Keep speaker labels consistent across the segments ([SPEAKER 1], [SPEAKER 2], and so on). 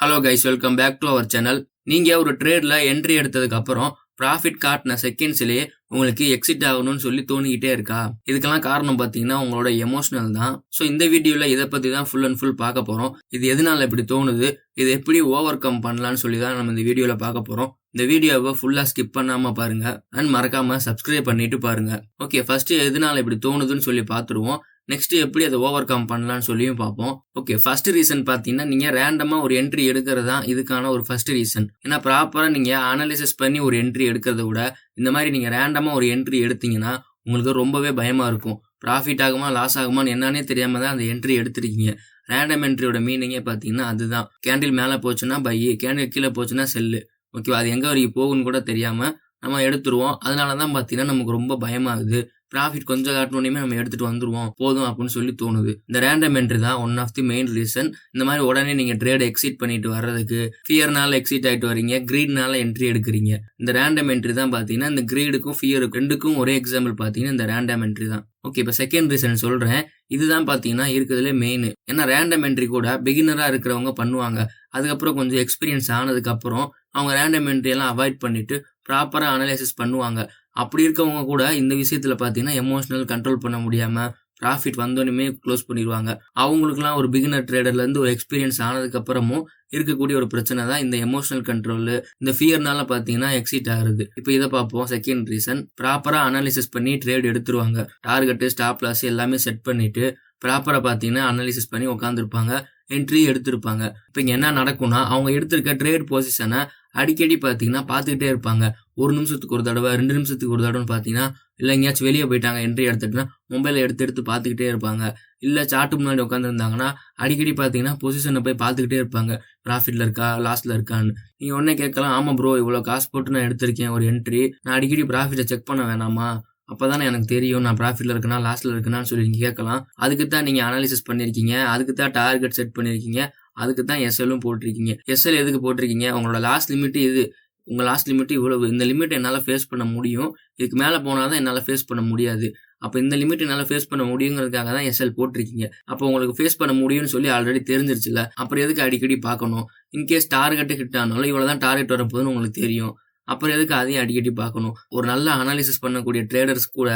[SPEAKER 1] Hello guys welcome back to our channel நீங்கள் ஒரு ட்ரேடில் entry எடுத்ததுக்கு அப்புறம் ப்ராஃபிட் காட்டின செகண்ட்ஸ்லேயே உங்களுக்கு எக்ஸிட் ஆகணும்னு சொல்லி தோணிக்கிட்டே இருக்கா? இதுக்கெல்லாம் காரணம் பார்த்தீங்கன்னா உங்களோட எமோஷனல் தான். ஸோ இந்த வீடியோவில் இதை பற்றி தான் ஃபுல் அண்ட் ஃபுல் பார்க்க போகிறோம் இது எதனால இப்படி தோணுது? இது எப்படி ஓவர் கம் பண்ணலான்னு சொல்லி தான் நம்ம இந்த வீடியோவில் பார்க்க போகிறோம் இந்த வீடியோவை ஃபுல்லாக ஸ்கிப் பண்ணாமல் பாருங்க. அண்ட் மறக்காமல் சப்ஸ்கிரைப் பண்ணிட்டு பாருங்க. ஓகே ஃபர்ஸ்ட் எதனால இப்படி தோணுதுன்னு சொல்லி பார்த்துருவோம். நெக்ஸ்ட் எப்படி அதை ஓவர் கம் பண்ணலாம்னு சொல்லியும் பார்ப்போம். ஓகே ஃபர்ஸ்ட் ரீசன் பார்த்தீங்கன்னா நீங்கள் ரேண்டமாக ஒரு என்ட்ரி எடுக்கிறது தான் இதுக்கான ஒரு ஃபர்ஸ்ட் ரீசன் ஏன்னா ப்ராப்பராக நீங்கள் அனாலிசிஸ் பண்ணி ஒரு என்ட்ரி எடுக்கிறத விட இந்த மாதிரி நீங்கள் ரேண்டமாக ஒரு என்ட்ரி எடுத்தீங்கன்னா உங்களுக்கு ரொம்பவே பயமாக இருக்கும். ப்ராஃபிட் ஆகுமா லாஸ் ஆகுமான்னு என்னன்னே தெரியாமல் தான் அந்த என்ட்ரி எடுத்திருக்கீங்க. ரேண்டம் என்ட்ரியோட மீனிங்கே பார்த்தீங்கன்னா அதுதான். கேண்டில் மேலே போச்சுன்னா பை கேண்டில் கீழே போச்சுன்னா செல்லு ஓகேவா அது எங்கே வரைக்கும் போகுன்னு கூட தெரியாமல் நம்ம எடுத்துருவோம். அதனால தான் பார்த்தீங்கன்னா நமக்கு ரொம்ப பயமாகுது. ப்ராஃபிட் கொஞ்சம் காட்டினோடனே நம்ம எடுத்துகிட்டு வந்துடுவோம் போதும் அப்படின்னு சொல்லி தோணுது. இந்த ரேண்டம் என்ட்ரி தான் one of the main reason இந்த மாதிரி உடனே நீங்கள் ட்ரேட் எக்ஸிட் பண்ணிட்டு வர்றதுக்கு ஃபியர்னால எக்ஸிட் ஆகிட்டு வரீங்க க்ரீட்னால என்ட்ரி எடுக்கிறீங்க. இந்த ரேண்டம் என்ட்ரி தான் பார்த்தீங்கன்னா இந்த க்ரீடுக்கும் ஃபியருக்கும் ரெண்டுக்கும் ஒரே எக்ஸாம்பிள் பார்த்தீங்கன்னா இந்த ரேண்டம் என்ட்ரி தான். ஓகே இப்போ செகண்ட் ரீசன் சொல்கிறேன் இதுதான் பார்த்தீங்கன்னா இருக்கிறதுல மெயின் ஏன்னா ரேண்டம் என்ட்ரி கூட பிகினராக இருக்கிறவங்க பண்ணுவாங்க. அதுக்கப்புறம் கொஞ்சம் எக்ஸ்பீரியன்ஸ் ஆனதுக்கப்புறம் அவங்க ரேண்டம் என்ட்ரி எல்லாம் அவாய்ட் பண்ணிட்டு ப்ராப்பராக அனலைசிஸ் பண்ணுவாங்க. அப்படி இருக்கவங்க கூட இந்த விஷயத்தில் பார்த்தீங்கன்னா எமோஷனல் கண்ட்ரோல் பண்ண முடியாமல் ப்ராஃபிட் வந்தோடனே க்ளோஸ் பண்ணிடுவாங்க. அவங்களுக்குலாம் ஒரு பிகினர் ட்ரேடர்லேருந்து ஒரு எக்ஸ்பீரியன்ஸ் ஆனதுக்கப்புறமும் இருக்கக்கூடிய ஒரு பிரச்சனை தான் இந்த எமோஷனல் கண்ட்ரோல் இந்த ஃபியர்னால பார்த்தீங்கன்னா எக்ஸிட் ஆகுது இப்போ இதை பார்ப்போம். செகண்ட் ரீசன் ப்ராப்பராக அனாலிசிஸ் பண்ணி ட்ரேட் எடுத்துருவாங்க. டார்கெட்டு ஸ்டாப் லாஸ் எல்லாமே செட் பண்ணிட்டு ப்ராப்பராக பார்த்தீங்கன்னா அனாலிசிஸ் பண்ணி உட்காந்துருப்பாங்க என்ட்ரி எடுத்திருப்பாங்க. இப்போ இங்கே என்ன நடக்கும்னா அவங்க எடுத்திருக்க ட்ரேட் பொசிஷனை அடிக்கடி பார்த்தீங்கன்னா பார்த்துக்கிட்டே இருப்பாங்க. ஒரு நிமிஷத்துக்கு ஒரு தடவை ரெண்டு நிமிஷத்துக்கு ஒரு தடவைன்னு பார்த்தீங்கன்னா இல்லை எங்கேயாச்சும் வெளியே போயிட்டாங்க என்ட்ரி எடுத்துட்டுனா மொபைலை எடுத்து எடுத்து பார்த்துக்கிட்டே இருப்பாங்க. இல்லை சாட்டு முன்னாடி உட்காந்துருந்தாங்கன்னா அடிக்கடி பார்த்தீங்கன்னா பொசிஷனை போய் பார்த்துக்கிட்டே இருப்பாங்க. ப்ராஃபிட்டில் இருக்கா லாஸ்ட்டில் இருக்கான்னு. நீங்கள் உடனே கேட்கலாம் ஆமாம் ப்ரோ இவ்வளோ காசு போட்டு நான் எடுத்திருக்கேன் ஒரு என்ட்ரி நான் அடிக்கடி ப்ராஃபிட்டை செக் பண்ண வேணாமா? அப்போதானே எனக்கு தெரியும் நான் ப்ராஃபிட்டில் இருக்கேனா லாஸ்ட்டில் இருக்கனான்னு சொல்லி நீங்கள் கேட்கலாம். அதுக்கு தான் நீங்கள் அனாலிசிஸ் பண்ணியிருக்கீங்க அதுக்கு தான் டார்கெட் செட் பண்ணியிருக்கீங்க அதுக்கு தான் எஸ்எல்லும் போட்டிருக்கீங்க. எஸ்எல் எதுக்கு போட்டிருக்கீங்க? உங்களோட லாஸ்ட் லிமிட்டு இது உங்கள் லாஸ்ட் லிமிட் இவ்வளவு. இந்த லிமிட் என்னால் ஃபேஸ் பண்ண முடியும். இதுக்கு மேலே போனால் தான் என்னால் ஃபேஸ் பண்ண முடியாது. அப்போ இந்த லிமிட் என்னால் ஃபேஸ் பண்ண முடியுங்கிறதுக்காக தான் எஸ்எல் போட்டிருக்கீங்க. அப்போ உங்களுக்கு ஃபேஸ் பண்ண முடியும்னு சொல்லி ஆல்ரெடி தெரிஞ்சிருச்சுல அப்புறம் எதுக்கு அடிக்கடி பார்க்கணும்? இன்கேஸ் டார்கெட்டு ஹிட் ஆனாலும் இவ்வளோ தான் டார்கெட் வரப்போகுதுன்னு உங்களுக்கு தெரியும். அப்புறம் எதுக்கு அதையும் அடிக்கடி பார்க்கணும்? ஒரு நல்ல அனாலிசிஸ் பண்ணக்கூடிய ட்ரேடர்ஸ் கூட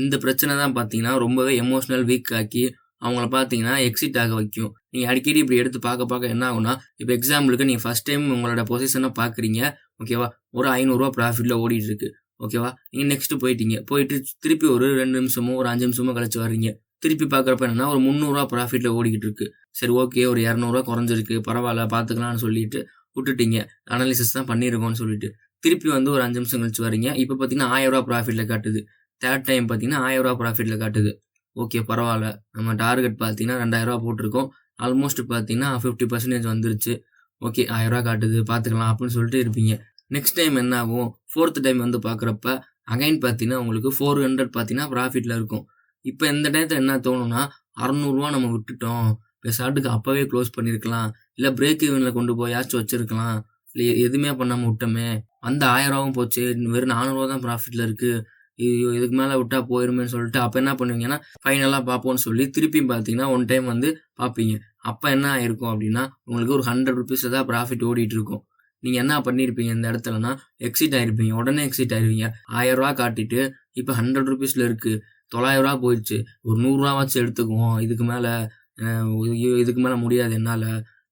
[SPEAKER 1] இந்த பிரச்சனை தான் பார்த்தீங்கன்னா ரொம்பவே எமோஷனல் வீக் ஆக்கி அவங்கள பார்த்தீங்கன்னா எக்ஸிட் ஆக வைக்கும். நீங்கள் அடிக்கடி இப்படி எடுத்து பார்க்க பார்க்க என்ன ஆகும்னா இப்போ எக்ஸாம்பிளுக்கு நீங்கள் ஃபஸ்ட் டைம் உங்களோட பொசிஷனை பார்க்குறீங்க ஓகேவா ஒரு ஐநூறுரூவா ப்ராஃபிட்டில் ஓடிட்டு இருக்கு ஓகேவா நீங்கள் நெக்ஸ்ட் போயிட்டீங்க. போயிட்டு திருப்பி ஒரு ரெண்டு நிமிஷமோ ஒரு அஞ்சு நிமிஷமோ கழிச்சு வர்றீங்க. திருப்பி பார்க்குறப்ப என்னன்னா ஒரு முந்நூறுரூவா ப்ராஃபிட்டில் ஓடிக்கிட்டு இருக்கு. சரி ஓகே ஒரு இரநூறுவா குறைஞ்சிருக்கு பரவாயில்ல பார்த்துக்கலாம்னு சொல்லிட்டு விட்டுட்டீங்க. அனாலிசிஸ் தான் பண்ணியிருக்கோம்னு சொல்லிட்டு திருப்பி வந்து ஒரு அஞ்சு நிமிஷம் கழிச்சு வரீங்க இப்போ பார்த்தீங்கன்னா ஆயிரம் ரூபா ப்ராஃபிட்டில் காட்டுது. தேர்ட் டைம் பார்த்தீங்கன்னா ஆயிரம் ரூபா ப்ராஃபிட்டில் காட்டுது. ஓகே பரவாயில்ல. நம்ம டார்கெட் பார்த்தீங்கன்னா ரெண்டாயிரம் போட்டிருக்கோம். ஆல்மோஸ்ட் பார்த்தீங்கன்னா ஃபிஃப்டி பர்சன்டேஜ் வந்துருச்சு. ஓகே ஆயிரரூவா காட்டுது பார்த்துக்கலாம் அப்படின்னு சொல்லிட்டு இருப்பீங்க. நெக்ஸ்ட் டைம் என்ன ஆகும்? ஃபோர்த் டைம் வந்து பார்க்குறப்ப அகைன் பார்த்தீங்கன்னா உங்களுக்கு ஃபோர் ஹண்ட்ரட் பார்த்தீங்கன்னா ப்ராஃபிட்டில் இருக்கும். இப்போ இந்த டயத்தில் என்ன தோணும்னா அறநூறுவா நம்ம விட்டுட்டோம். பெசாட்டுக்கு அப்போவே க்ளோஸ் பண்ணியிருக்கலாம் இல்லை பிரேக் ஈவனில் கொண்டு போயாச்சும் வச்சுருக்கலாம். இல்லை எதுவுமே பண்ணாமல் விட்டோமே. அந்த ஆயிரம் ரூபாவும் போச்சு. வெறும் நானூறுவா தான் ப்ராஃபிட்டில் இருக்குது ஐயோ இதுக்கு மேலே விட்டா போயிருமேன்னு சொல்லிட்டு அப்போ என்ன பண்ணுவீங்கன்னா ஃபைனலாக பார்ப்போம்னு சொல்லி திருப்பியும் பார்த்தீங்கன்னா ஒன் டைம் வந்து பார்ப்பீங்க. அப்போ என்ன ஆயிருக்கும் அப்படின்னா உங்களுக்கு ஒரு ஹண்ட்ரட் ருபீஸ் தான் ப்ராஃபிட் ஓடிட்டு இருக்கும் நீங்கள் என்ன பண்ணியிருப்பீங்க இந்த இடத்துலனா எக்ஸிட் ஆயிருப்பீங்க. உடனே எக்ஸிட் ஆயிருவீங்க. ஆயிரரூவா காட்டிட்டு இப்போ ஹண்ட்ரட் ருபீஸில் இருக்குது தொள்ளாயிரம் ரூபா போயிடுச்சு. ஒரு நூறுரூவாச்சும் எடுத்துக்குவோம். இதுக்கு மேலே இதுக்கு மேலே முடியாது என்னால்.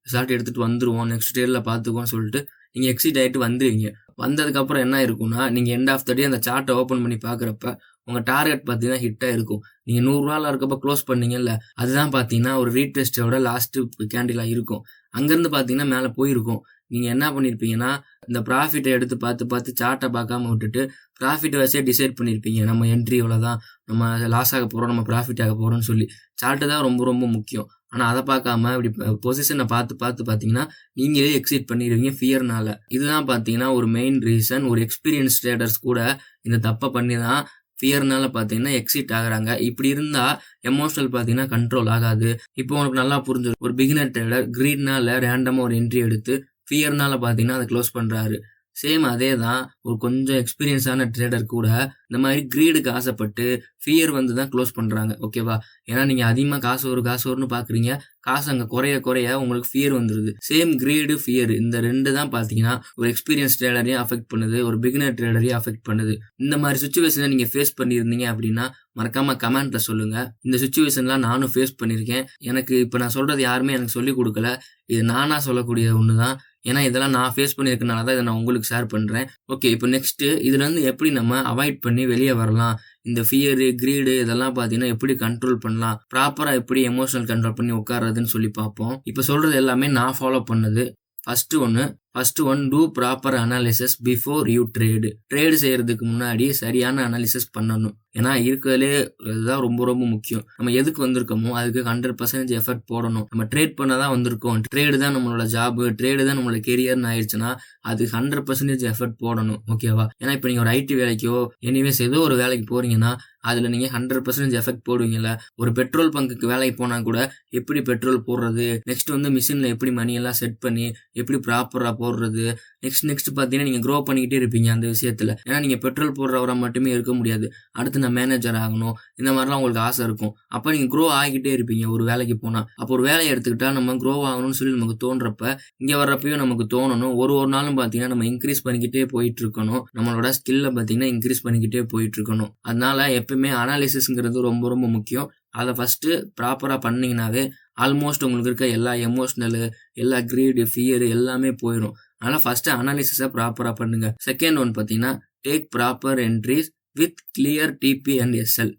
[SPEAKER 1] ரிசால்ட் எடுத்துகிட்டு வந்துடுவோம் நெக்ஸ்ட் டேரில் பார்த்துக்குவோம்னு சொல்லிட்டு நீங்கள் எக்ஸிட் ஆகிட்டு வந்துடுவீங்க வந்ததுக்கப்புறம் என்ன இருக்கும்னா நீங்கள் எண்ட் ஆஃப் த டே அந்த சார்ட்டை ஓப்பன் பண்ணி பார்க்குறப்ப உங்கள் டார்கெட் பார்த்தீங்கன்னா ஹிட்டாக இருக்கும். நீங்கள் நூறுரூவாவில் இருக்கப்ப க்ளோஸ் பண்ணீங்கல்ல அதுதான் பார்த்தீங்கன்னா ஒரு ரீடெஸ்ட்டோட லாஸ்ட்டு கேண்டிலாக இருக்கும். அங்கேருந்து பார்த்தீங்கன்னா மேலே போயிருக்கும். நீங்கள் என்ன பண்ணியிருப்பீங்கன்னா இந்த ப்ராஃபிட்டை எடுத்து பார்த்து பார்த்து சார்ட்டை பார்க்காம விட்டுட்டு ப்ராஃபிட்டை வச்சே டிசைட் பண்ணியிருப்பீங்க நம்ம என்ட்ரி இவ்வளோ தான் நம்ம லாஸ் ஆக போகிறோம் நம்ம ப்ராஃபிட் ஆக போகிறோம்னு சொல்லி. சார்ட்டு தான் ரொம்ப ரொம்ப முக்கியம். ஆனால் அதை பார்க்காம இப்படி பொசிஷனை பார்த்து பார்த்து பார்த்தீங்கன்னா நீங்களே எக்ஸிட் பண்ணிடுவீங்க ஃபியர்னால இதுதான் பார்த்தீங்கன்னா ஒரு மெயின் ரீசன் ஒரு எக்ஸ்பீரியன்ஸ் ட்ரேடர்ஸ் கூட இந்த தப்பை பண்ணி தான் ஃபியர்னால பார்த்தீங்கன்னா எக்ஸிட் ஆகுறாங்க. இப்படி இருந்தால் எமோஷனல் பார்த்தீங்கன்னா கண்ட்ரோல் ஆகாது. இப்போ உனக்கு நல்லா புரிஞ்சிடும் ஒரு பிகினர் ட்ரேடர் கிரீட்னால ரேண்டமாக ஒரு என்ட்ரி எடுத்து ஃபியர்னால பார்த்தீங்கன்னா அதை க்ளோஸ் பண்ணுறாரு சேம் அதே தான் ஒரு கொஞ்சம் எக்ஸ்பீரியன்ஸான ட்ரேடர் கூட இந்த மாதிரி க்ரீடுக்கு ஆசைப்பட்டு ஃபியர் வந்து தான் க்ளோஸ் பண்ணுறாங்க ஓகேவா ஏன்னா நீங்கள் அதிகமாக காசு ஒரு காசு வரும்னு பார்க்குறீங்க காசு அங்கே குறைய குறைய உங்களுக்கு ஃபியர் வந்துடுது சேம் க்ரீடு ஃபியர் இந்த ரெண்டு தான் பார்த்தீங்கன்னா ஒரு எக்ஸ்பீரியன்ஸ் ட்ரேடரையும் அஃபெக்ட் பண்ணுது ஒரு பிகினர் ட்ரேடரையும் அஃபெக்ட் பண்ணுது. இந்த மாதிரி சுச்சுவேஷனை நீங்கள் ஃபேஸ் பண்ணியிருந்தீங்க அப்படின்னா மறக்காம கமெண்ட்ல சொல்லுங்க. இந்த சுச்சுவேஷன்லாம் நானும் ஃபேஸ் பண்ணியிருக்கேன். எனக்கு இப்போ நான் சொல்றது யாருமே எனக்கு சொல்லிக் கொடுக்கல. இது நானா சொல்லக்கூடிய ஒன்று தான் ஏன்னா இதெல்லாம் நான் ஃபேஸ் பண்ணியிருக்கனால தான் இதை நான் உங்களுக்கு ஷேர் பண்ணுறேன் ஓகே இப்போ நெக்ஸ்ட்டு இதுலேருந்து எப்படி நம்ம அவாய்ட் பண்ணி வெளியே வரலாம்? இந்த ஃபியரு க்ரீடு இதெல்லாம் பார்த்தீங்கன்னா எப்படி கண்ட்ரோல் பண்ணலாம்? ப்ராப்பராக எப்படி எமோஷனல் கண்ட்ரோல் பண்ணி உட்காரதுன்னு சொல்லி பார்ப்போம். இப்போ சொல்கிறது எல்லாமே நான் ஃபாலோ பண்ணது. ஃபஸ்ட்டு ஒன்று first one two proper analysis before you trade trade செய்கிறதுக்கு முன்னாடி சரியான அனாலிசிஸ் பண்ணணும். ஏன்னா இருக்கிறதுலே இதுதான் ரொம்ப ரொம்ப முக்கியம். நம்ம எதுக்கு வந்திருக்கோமோ அதுக்கு ஹண்ட்ரட் பர்சன்டேஜ் எஃபர்ட் போடணும். நம்ம ட்ரேட் பண்ண தான் வந்திருக்கோம். ட்ரேடு தான் நம்மளோட ஜாப் ட்ரேடு தான் நம்மளோட கெரியர்னு ஆயிடுச்சுன்னா அதுக்கு ஹண்ட்ரட் பர்சன்டேஜ் எஃபர்ட் போடணும். ஓகேவா ஏன்னா இப்போ நீங்கள் ஒரு ஐடி வேலைக்கோ எனிவேஸ் ஏதோ ஒரு வேலைக்கு போறீங்கன்னா அதில் நீங்கள் ஹண்ட்ரட் பர்சன்டேஜ் எஃபெக்ட் போடுவீங்கல்ல. ஒரு பெட்ரோல் பங்குக்கு வேலைக்கு போனால் கூட எப்படி பெட்ரோல் போடுறது? நெக்ஸ்ட் வந்து மிஷினில் எப்படி மணியெல்லாம் செட் பண்ணி எப்படி ப்ராப்பராக போடுறது? நெக்ஸ்ட் நெக்ஸ்ட் பார்த்தீங்கன்னா நீங்கள் க்ரோ பண்ணிக்கிட்டே இருப்பீங்க அந்த விஷயத்தில். ஏன்னா நீங்கள் பெட்ரோல் போடுறவராக மட்டுமே இருக்க முடியாது. அடுத்து நான் மேனேஜர் ஆகணும். இந்த மாதிரிலாம் உங்களுக்கு ஆசை இருக்கும். அப்போ நீங்கள் க்ரோ ஆகிக்கிட்டே இருப்பீங்க ஒரு வேலைக்கு போனால் அப்போ ஒரு வேலையை எடுத்துக்கிட்டால் நம்ம க்ரோ ஆகணும்னு சொல்லி நமக்கு தோன்றப்ப இங்கே வர்றப்பையும் நமக்கு தோணணும். ஒரு ஒரு நாளும் பார்த்தீங்கன்னா நம்ம இன்க்ரீஸ் பண்ணிக்கிட்டே போயிட்டு இருக்கணும். நம்மளோட ஸ்கில்லை பார்த்தீங்கன்னா இன்க்ரீஸ் பண்ணிக்கிட்டே போயிட்டு இருக்கணும். அதனால எப்பவுமே அனாலிசிஸ்ங்கிறது ரொம்ப ரொம்ப முக்கியம். அதை ஃபஸ்ட்டு ப்ராப்பராக பண்ணிங்கனாவே ஆல்மோஸ்ட் உங்களுக்கு இருக்க எல்லா எமோஷ்னலு எல்லா க்ரீடு ஃபியரு எல்லாமே போயிடும் அதனால் ஃபஸ்ட்டு அனாலிசிஸை ப்ராப்பராக பண்ணுங்கள் செகண்ட் ஒன் பார்த்தீங்கன்னா take proper entries with clear TP and SL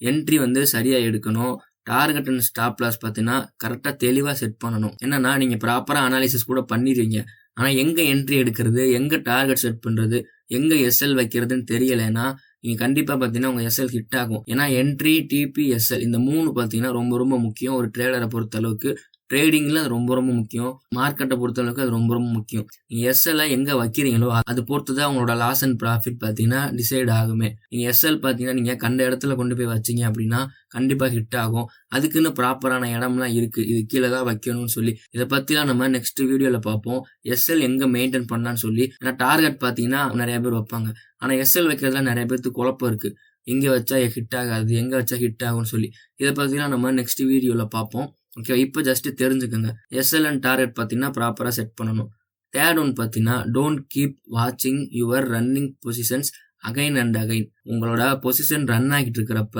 [SPEAKER 1] entry வந்து சரியாக எடுக்கணும். டார்கெட் அண்ட் ஸ்டாப் லாஸ் பார்த்தீங்கன்னா கரெக்டாக தெளிவாக செட் பண்ணணும். என்னென்னா நீங்கள் ப்ராப்பராக அனாலிசிஸ் கூட பண்ணிடுவீங்க ஆனால் எங்கே என்ட்ரி எடுக்கிறது? எங்கே டார்கெட் செட் பண்ணுறது எங்கே எஸ்எல் வைக்கிறதுன்னு தெரியலைன்னா நீங்கள் கண்டிப்பாக பார்த்தீங்கன்னா உங்கள் எஸ்எல் ஹிட் ஆகும். ஏன்னா என்ட்ரி டிபி எஸ்எல் இந்த மூணு பார்த்தீங்கன்னா ரொம்ப ரொம்ப முக்கியம். ஒரு ட்ரேடரை பொறுத்த அளவுக்கு ட்ரேடிங்கில் அது ரொம்ப ரொம்ப முக்கியம். மார்க்கெட்டை பொறுத்தளவுக்கு அது ரொம்ப ரொம்ப முக்கியம். நீங்கள் எஸ்எல்ஐ எங்கே வைக்கிறீங்களோ அது பொறுத்து தான் உங்களோட லாஸ் அண்ட் ப்ராஃபிட் பார்த்தீங்கன்னா டிசைட் ஆகுமே. நீங்கள் எஸ்எல் பார்த்தீங்கன்னா நீங்கள் கண்ட இடத்துல கொண்டு போய் வச்சிங்க அப்படின்னா கண்டிப்பாக ஹிட் ஆகும். அதுக்குன்னு ப்ராப்பரான இடம்லாம் இருக்குது இது கீழே தான் வைக்கணும்னு சொல்லி. இதை பற்றிலாம் நம்ம நெக்ஸ்ட் வீடியோவில் பார்ப்போம். எஸ்எல் எங்கே மெயின்டைன் பண்ணலான்னு சொல்லி. ஏன்னா டார்கெட் பார்த்தீங்கன்னா நிறைய பேர் வைப்பாங்க. ஆனால் எஸ்எல் வைக்கிறதுல நிறைய பேருக்கு குழப்பம் இருக்குது எங்கே வச்சா ஹிட் ஆகாது எங்கே வச்சா ஹிட் ஆகும்னு சொல்லி. இதை பற்றிலாம் நம்ம நெக்ஸ்ட் வீடியோவில் பார்ப்போம். ஓகே இப்போ ஜஸ்ட் தெரிஞ்சுக்கோங்க. எஸ்எல்என் டார்கெட் பார்த்தீங்கன்னா ப்ராப்பராக செட் பண்ணணும். தேர்ட் ஒன் பார்த்தீங்கன்னா டோன்ட் கீப் வாட்சிங் your running positions again and again உங்களோட பொசிஷன் ரன் ஆகிட்டு இருக்கிறப்ப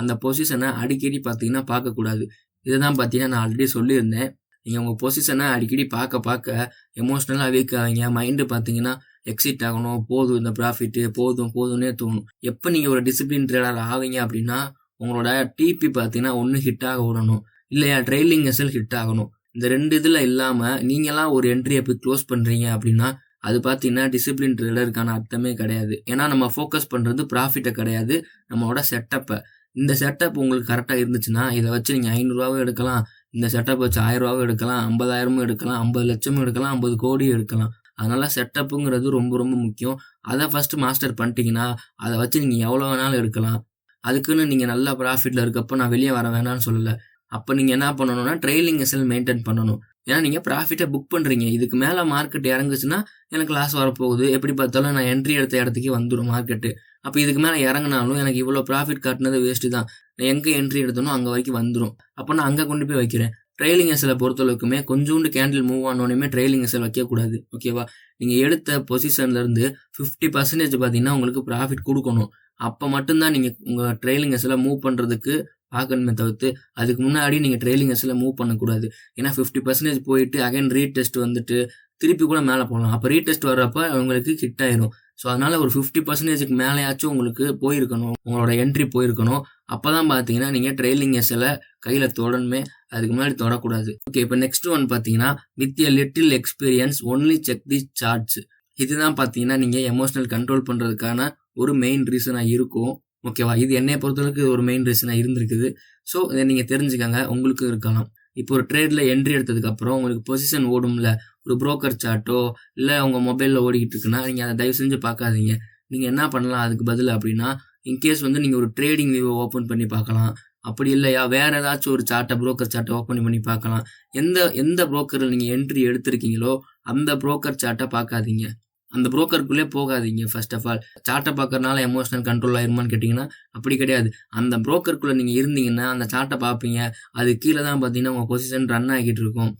[SPEAKER 1] அந்த பொசிஷனை அடிக்கடி பார்த்தீங்கன்னா பார்க்கக்கூடாது. இதுதான் பார்த்தீங்கன்னா நான் ஆல்ரெடி சொல்லியிருந்தேன். நீங்கள் உங்கள் பொசிஷனை அடிக்கடி பார்க்க பார்க்க எமோஷ்னலாக வீக் ஆவீங்க. மைண்டு பார்த்தீங்கன்னா எக்ஸிட் ஆகணும். போதும் இந்த ப்ராஃபிட்டு போதும் போதும்னே தோணும். எப்போ நீங்கள் ஒரு டிசிப்ளின் ட்ரேடர் ஆவீங்க அப்படின்னா உங்களோட டிபி பார்த்தீங்கன்னா ஒன்று ஹிட்டாக விடணும். இல்லையா ட்ரைலிங் எஸ்எல் ஹிட் ஆகணும். இந்த ரெண்டு இதில் இல்லாமல் நீங்களாம் ஒரு என்ட்ரியை போய் க்ளோஸ் பண்ணுறீங்க அப்படின்னா அது பார்த்தீங்கன்னா டிசிப்ளின் ட்ரேடருக்கான அர்த்தமே கிடையாது. ஏன்னா நம்ம ஃபோக்கஸ் பண்ணுறது ப்ராஃபிட்டை கிடையாது. நம்மளோட செட்டப்பை இந்த செட்டப் உங்களுக்கு கரெக்டாக இருந்துச்சுன்னா இதை வச்சு நீங்கள் ஐநூறுரூவாவும் எடுக்கலாம். இந்த செட்டப் வச்சு ஆயிரம் எடுக்கலாம். ஐம்பதாயிரமும் எடுக்கலாம். ஐம்பது லட்சமும் எடுக்கலாம். ஐம்பது கோடியும் எடுக்கலாம். அதனால் செட்டப்புங்கிறது ரொம்ப ரொம்ப முக்கியம். அதை ஃபஸ்ட்டு மாஸ்டர் பண்ணிட்டீங்கன்னா அதை வச்சு நீங்கள் எவ்வளோ வேணாலும் எடுக்கலாம். அதுக்குன்னு நீங்கள் நல்லா ப்ராஃபிட்டில் இருக்கப்போ நான் வெளியே வர வேணாம்னு சொல்லலை. அப்போ நீங்கள் என்ன பண்ணணும்னா ட்ரெயிலிங் எஸ்எல் மெயின்டைன் பண்ணணும். ஏன்னா நீங்கள் ப்ராஃபிட்டை புக் பண்ணுறீங்க இதுக்கு மேலே மார்க்கெட் இறங்குச்சுன்னா எனக்கு லாஸ் வரப்போகுது. எப்படி பார்த்தாலும் நான் என்ட்ரி எடுத்த இடத்துக்கு வந்துடும் மார்க்கெட்டு அப்போ இதுக்கு மேலே இறங்கினாலும் எனக்கு இவ்வளோ ப்ராஃபிட் காட்டினது வேஸ்ட்டு தான். நான் எங்கே என்ட்ரி எடுத்தனோ அங்கே வரைக்கும் வந்துடும் அப்போ நான் அங்கே கொண்டு போய் வைக்கிறேன். ட்ரெயிலிங் எஸ்எலை பொறுத்தளவுக்குமே கொஞ்சோண்டு கேண்டில் மூவ் ஆனோடனே ட்ரெயிலிங் எஸ்எல் வைக்கக்கூடாது. ஓகேவா நீங்கள் எடுத்த பொசிஷன்லேருந்து ஃபிஃப்டி பர்சன்டேஜ் பார்த்தீங்கன்னா உங்களுக்கு ப்ராஃபிட் கொடுக்கணும். அப்போ மட்டும்தான் நீங்கள் உங்கள் ட்ரெயிலிங் எஸ்எலை மூவ் பண்ணுறதுக்கு பார்க்கணுமே தவிர்த்து அதுக்கு முன்னாடி நீங்கள் ட்ரெயிலிங் எஸ்ஸில் மூவ் பண்ணக்கூடாது. ஏன்னா ஃபிஃப்டி பர்சன்டேஜ் போயிட்டு அகைன் ரீடெஸ்ட் வந்துட்டு திருப்பி கூட மேலே போகலாம் அப்போ ரீடெஸ்ட் வர்றப்ப உங்களுக்கு ஹிட் ஆயிரும். ஸோ அதனால் ஒரு ஃபிஃப்டி பர்சன்டேஜுக்கு மேலேயாச்சும் உங்களுக்கு போயிருக்கணும். உங்களோட என்ட்ரி போயிருக்கணும். அப்போ தான் பார்த்தீங்கன்னா நீங்கள் ட்ரெயிலிங் எஸ்ஸில் கையில் தொடணுமே. அதுக்கு முன்னாடி தொடக்கூடாது. ஓகே இப்போ நெக்ஸ்ட் ஒன் பார்த்தீங்கன்னா with a little experience only check the charts இதுதான் பார்த்தீங்கன்னா நீங்கள் எமோஷனல் கண்ட்ரோல் பண்ணுறதுக்கான ஒரு மெயின் ரீசனாக இருக்கும். ஓகேவா இது என்னை பொறுத்தளவுக்கு ஒரு மெயின் ரீசனாக இருந்திருக்குது. ஸோ இதை நீங்கள் தெரிஞ்சுக்கங்க. உங்களுக்கும் இருக்கலாம். இப்போ ஒரு ட்ரேடில் என்ட்ரி எடுத்ததுக்கப்புறம் உங்களுக்கு பொசிஷன் ஓடும்ல. ஒரு புரோக்கர் சார்ட்டோ இல்லை உங்கள் மொபைலில் ஓடிக்கிட்டு இருக்குன்னா நீங்கள் அதை தயவு செஞ்சு பார்க்காதீங்க. நீங்கள் என்ன பண்ணலாம்? அதுக்கு பதில் அப்படின்னா இன்கேஸ் வந்து நீங்கள் ஒரு ட்ரேடிங் வியூவை ஓப்பன் பண்ணி பார்க்கலாம். அப்படி இல்லையா? வேறு ஏதாச்சும் ஒரு சார்ட்டை புரோக்கர் சார்ட்டை ஓப்பன் பண்ணி பார்க்கலாம். எந்த எந்த புரோக்கரில் நீங்கள் என்ட்ரி எடுத்திருக்கீங்களோ அந்த புரோக்கர் சார்ட்டை பார்க்காதீங்க. அந்த புரோக்கருக்குள்ளே போகாதீங்க ஃபர்ஸ்ட் ஆஃப் ஆல் சார்ட்டை பார்க்கறனால எமோஷனல் கண்ட்ரோல் ஆயிருமான்னு கேட்டிங்கன்னா அப்படி கிடையாது. அந்த புரோக்கருக்குள்ளே நீங்கள் இருந்தீங்கன்னா அந்த சார்ட்டை பார்ப்பீங்க. அது கீழே தான் பார்த்தீங்கன்னா உங்கள் பொசிஷன் ரன் ஆகிட்டு இருக்கும்.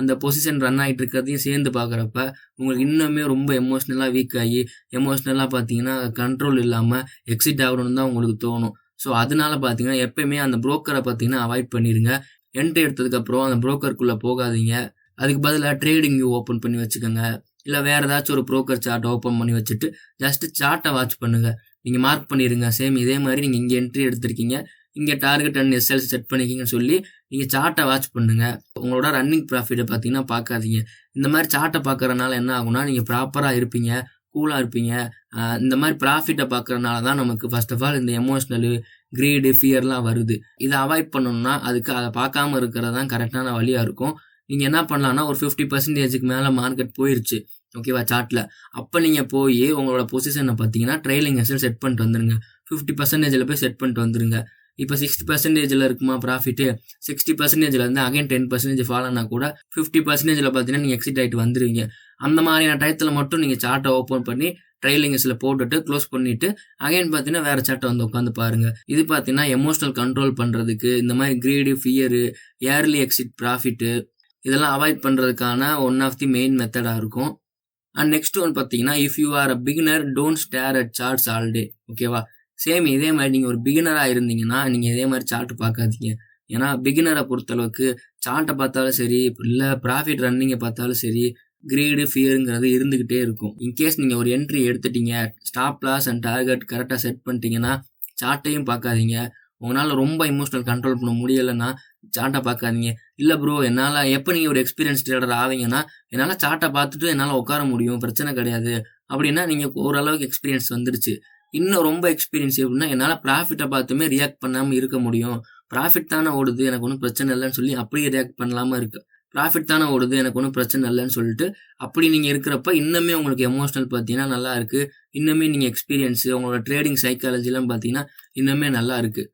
[SPEAKER 1] அந்த பொசிஷன் ரன் ஆகிட்டு இருக்கிறதையும் சேர்ந்து பார்க்குறப்ப உங்களுக்கு இன்னுமே ரொம்ப எமோஷ்னலாக வீக் ஆகி எமோஷ்னலாக பார்த்தீங்கன்னா கண்ட்ரோல் இல்லாமல் எக்ஸிட் ஆகணும்னு தான் உங்களுக்கு தோணும். ஸோ அதனால பார்த்தீங்கன்னா எப்பயுமே அந்த புரோக்கரை பார்த்தீங்கன்னா அவாய்ட் பண்ணிடுங்க என்ட்ரி எடுத்ததுக்கப்புறம் அந்த புரோக்கருக்குள்ளே போகாதீங்க. அதுக்கு பதிலாக ட்ரேடிங் வியூ ஓப்பன் பண்ணி வச்சுக்கோங்க. இல்லை வேறு ஏதாச்சும் ஒரு ப்ரோக்கர் சார்ட்டை ஓப்பன் பண்ணி வச்சுட்டு ஜஸ்ட்டு சார்ட்டை வாட்ச் பண்ணுங்கள் நீங்கள் மார்க் பண்ணிடுங்க சேம் இதே மாதிரி நீங்கள் இங்கே என்ட்ரி எடுத்திருக்கீங்க. இங்கே டார்கெட் அண்ட் எஸ்எல்ஸ் செட் பண்ணிக்கிங்கன்னு சொல்லி நீங்கள் சார்ட்டை வாட்ச் பண்ணுங்கள் உங்களோட ரன்னிங் ப்ராஃபிட்டை பார்த்தீங்கன்னா பார்க்காதீங்க இந்த மாதிரி சார்ட்டை பார்க்குறனால என்ன ஆகும்னா நீங்கள் ப்ராப்பராக இருப்பீங்க கூலாக இருப்பீங்க. இந்த மாதிரி ப்ராஃபிட்டை பார்க்குறனால தான் நமக்கு ஃபர்ஸ்ட் ஆஃப் ஆல் இந்த எமோஷ்னலு க்ரீடு ஃபியர்லாம் வருது. இதை அவாய்ட் பண்ணணும்னா அதுக்கு அதை பார்க்காம இருக்கிறது தான் கரெக்டான வழியாக இருக்கும். நீங்கள் என்ன பண்ணலான்னா ஒரு ஃபிஃப்டி பர்சன்டேஜுக்கு மேலே மார்க்கெட் போயிடுச்சு ஓகேவா சார்ட்டில் அப்போ நீங்கள் போய் உங்களோட பொசிஷனை பார்த்தீங்கன்னா ட்ரைலிங் எஸ்எல் செட் பண்ணிட்டு வந்துருங்க. ஃபிஃப்டி பர்சன்டேஜில் போய் செட் பண்ணிட்டு வந்துருங்க. இப்போ சிக்ஸ்டி பர்சன்டேஜில் இருக்குமா ப்ராஃபிட்டு சிக்ஸ்டி பர்சன்டேஜில் இருந்து அகைன் டென் பர்சன்டேஜ் ஃபாலோனா கூட ஃபிஃப்டி பர்சன்டேஜில் பார்த்தீங்கன்னா நீங்கள் எக்ஸிட் ஆகிட்டு வந்துருவீங்க. அந்த மாதிரியான டயத்தில் மட்டும் நீங்கள் சார்ட்டை ஓப்பன் பண்ணி ட்ரைலிங்ஸில் போட்டுட்டு க்ளோஸ் பண்ணிவிட்டு அகைன் பார்த்தீங்கன்னா வேறு சார்ட்டை வந்து உட்காந்து பாருங்கள் இது பார்த்தீங்கன்னா எமோஷனல் கண்ட்ரோல் பண்ணுறதுக்கு இந்த மாதிரி greed fear early exit profit இதெல்லாம் அவாய்ட் பண்ணுறதுக்கான ஒன் ஆஃப் தி மெயின் மெத்தடாக இருக்கும். அண்ட் நெக்ஸ்ட் ஒன் பார்த்தீங்கன்னா if you are a beginner don't stare at charts all day ஓகேவா சேம் இதே மாதிரி நீங்கள் ஒரு பிகினராக இருந்தீங்கன்னா நீங்கள் இதே மாதிரி சார்ட் பார்க்காதீங்க. ஏன்னா பிகினரை பொறுத்தளவுக்கு சார்ட்டை பார்த்தாலும் சரி இல்லை ப்ராஃபிட் ரன்னிங்கை பார்த்தாலும் சரி கிரீடு ஃபியருங்கிறது இருந்துக்கிட்டே இருக்கும். இன்கேஸ் நீங்கள் ஒரு என்ட்ரி எடுத்துட்டீங்க ஸ்டாப் லாஸ் அண்ட் டார்கெட் கரெக்டாக செட் பண்ணிட்டீங்கன்னா சார்ட்டையும் பார்க்காதீங்க. உங்களால் ரொம்ப இமோஷனல் கண்ட்ரோல் பண்ண முடியலைன்னா சார்ட்டை பார்க்காதீங்க. இல்லை ப்ரோ என்னால் எப்போ நீங்கள் ஒரு எக்ஸ்பீரியன்ஸ் ட்ரேடர் ஆவீங்கன்னா என்னால் சார்ட்டை பார்த்துட்டு என்னால் உட்கார முடியும் பிரச்சனை கிடையாது. அப்படின்னா நீங்கள் ஓரளவுக்கு எக்ஸ்பீரியன்ஸ் வந்துருச்சு. இன்னும் ரொம்ப எக்ஸ்பீரியன்ஸ் எப்படின்னா என்னால் ப்ராஃபிட்டை பார்த்துமே ரியாக்ட் பண்ணாமல் இருக்க முடியும். ப்ராஃபிட் தானே ஓடுது எனக்கு ஒன்றும் பிரச்சனை இல்லைன்னு சொல்லி அப்படியே ரியாக்ட் பண்ணலாமல் இருக்கு. ப்ராஃபிட் தானே ஓடுது எனக்கு ஒன்றும் பிரச்சனை இல்லைன்னு சொல்லிட்டு அப்படி நீங்கள் இருக்கிறப்ப இன்னுமே உங்களுக்கு எமோஷனல் பார்த்தீங்கன்னா நல்லா இருக்குது இன்னுமே நீங்கள் எக்ஸ்பீரியன்ஸு உங்களோட ட்ரேடிங் சைக்காலஜிலாம் பார்த்தீங்கன்னா இன்னுமே நல்லா இருக்குது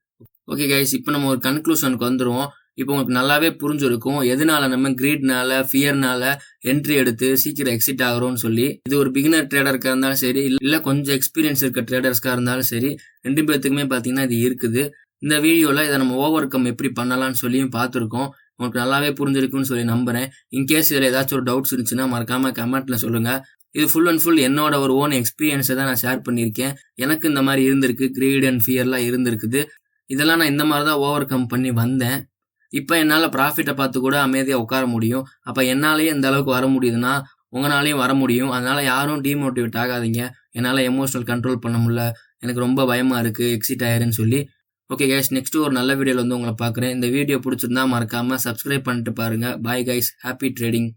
[SPEAKER 1] ஓகே கைஸ் இப்போ நம்ம ஒரு கன்க்ளூஷனுக்கு வந்துடுவோம் இப்போ உங்களுக்கு நல்லாவே புரிஞ்சிருக்கும். எதனால நம்ம கிரீட்னால ஃபியர்னால என்ட்ரி எடுத்து சீக்கிரம் எக்ஸிட் ஆகிறோம்னு சொல்லி இது ஒரு பிகினர் ட்ரேடருக்காக இருந்தாலும் சரி இல்லை கொஞ்சம் எக்ஸ்பீரியன்ஸ் இருக்க ட்ரேடர்ஸ்க்காக இருந்தாலும் சரி ரெண்டு பேர்த்துக்குமே பார்த்தீங்கன்னா இது இருக்குது. இந்த வீடியோவில் இதை நம்ம ஓவர் கம் எப்படி பண்ணலாம்னு சொல்லியும் பார்த்துருக்கோம் உங்களுக்கு நல்லாவே புரிஞ்சிருக்குன்னு சொல்லி நம்புகிறேன் இன்கேஸ் இதில் ஏதாச்சும் ஒரு டவுட்ஸ் இருந்துச்சுன்னா மறக்காம கமெண்ட்டில் சொல்லுங்கள் இது ஃபுல் அண்ட் ஃபுல் என்னோட ஒரு ஓன் எக்ஸ்பீரியன்ஸை தான் நான் ஷேர் பண்ணியிருக்கேன். எனக்கு இந்த மாதிரி இருந்திருக்கு. கிரீட் அண்ட் ஃபியர்லாம் இருந்திருக்குது. இதெல்லாம் நான் இந்த மாதிரி தான் ஓவர் கம் பண்ணி வந்தேன். இப்போ என்னால் ப்ராஃபிட்டை பார்த்து கூட அமைதியாக உட்கார முடியும். அப்போ என்னாலேயே இந்த அளவுக்கு வர முடியுதுன்னா உங்களாலேயும் வர முடியும். அதனால் யாரும் டிமோட்டிவேட் ஆகாதீங்க. என்னால் எமோஷனல் கண்ட்ரோல் பண்ண முடியல. எனக்கு ரொம்ப பயமாக இருக்குது எக்ஸிட் ஆயிருன்னு சொல்லி. ஓகே கைஸ் நெக்ஸ்ட் ஒரு நல்ல வீடியோவில் வந்து உங்களை பார்க்குறேன். இந்த வீடியோ பிடிச்சிருந்தா மறக்காமல் சப்ஸ்கிரைப் பண்ணிட்டு பாருங்கள் பாய் கைஸ் ஹாப்பி ட்ரேடிங்